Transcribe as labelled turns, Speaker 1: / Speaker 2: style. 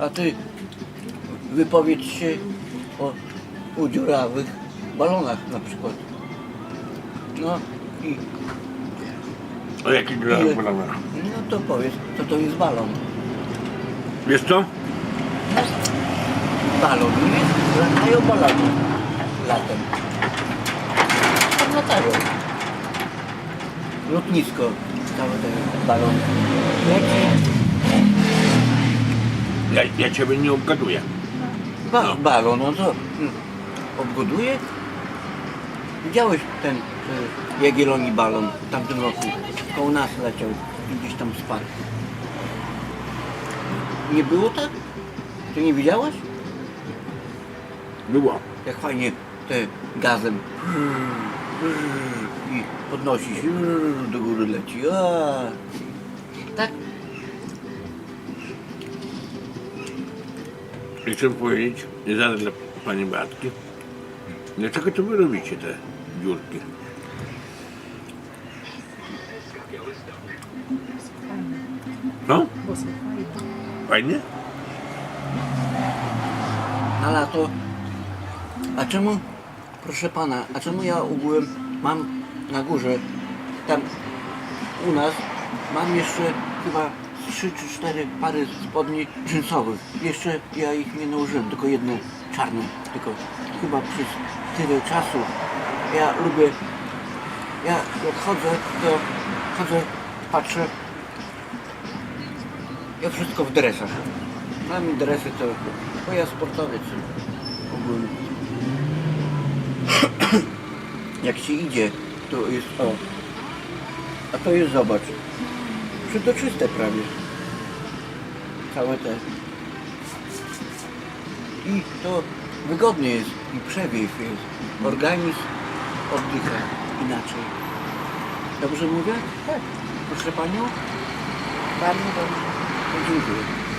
Speaker 1: A ty wypowiedz się o, o dziurawych balonach na przykład. No i
Speaker 2: O jakich grach balonach?
Speaker 1: no to powiedz, co to jest balon.
Speaker 2: Wiesz co?
Speaker 1: Balon, no jest, latają balony latem. Latają. Lotnisko, całe te balony. Leci
Speaker 2: Ja, ja ciebie nie obgaduję.
Speaker 1: ba
Speaker 2: No.
Speaker 1: balon, no to hmm, obgoduje? Widziałeś ten y, Jagiellonii balon w tamtym roku? Koło nas leciał i gdzieś tam spadł. Nie było tak? Ty nie widziałeś?
Speaker 2: Było.
Speaker 1: Jak fajnie te gazem i podnosi się do góry leci. A, tak?
Speaker 2: I chcę powiedzieć, i zaraz dla pani Beatki, dlaczego to wy robicie te dziurki? No?
Speaker 3: Bo są fajne.
Speaker 2: Fajnie?
Speaker 1: Na lato. A czemu, proszę pana, a czemu ja ogółem mam na górze, tam u nas, mam jeszcze chyba trzy czy cztery pary spodni jeansowych. Jeszcze ja ich nie nałożyłem, tylko jedne czarne. Tylko chyba przez tyle czasu ja lubię, ja jak chodzę, to chodzę, patrzę, ja wszystko w dresach. Mam dresy to, bo ja sportowiec ogólnie. Jak się idzie, to jest o. A to jest zobacz. Przetoczyste prawie. Całe te. I to wygodnie jest i przewiew jest. Organizm oddycha inaczej. Dobrze mówię?
Speaker 3: Tak,
Speaker 1: Proszę panią?
Speaker 3: bardzo dobrze.
Speaker 1: Dziękuję.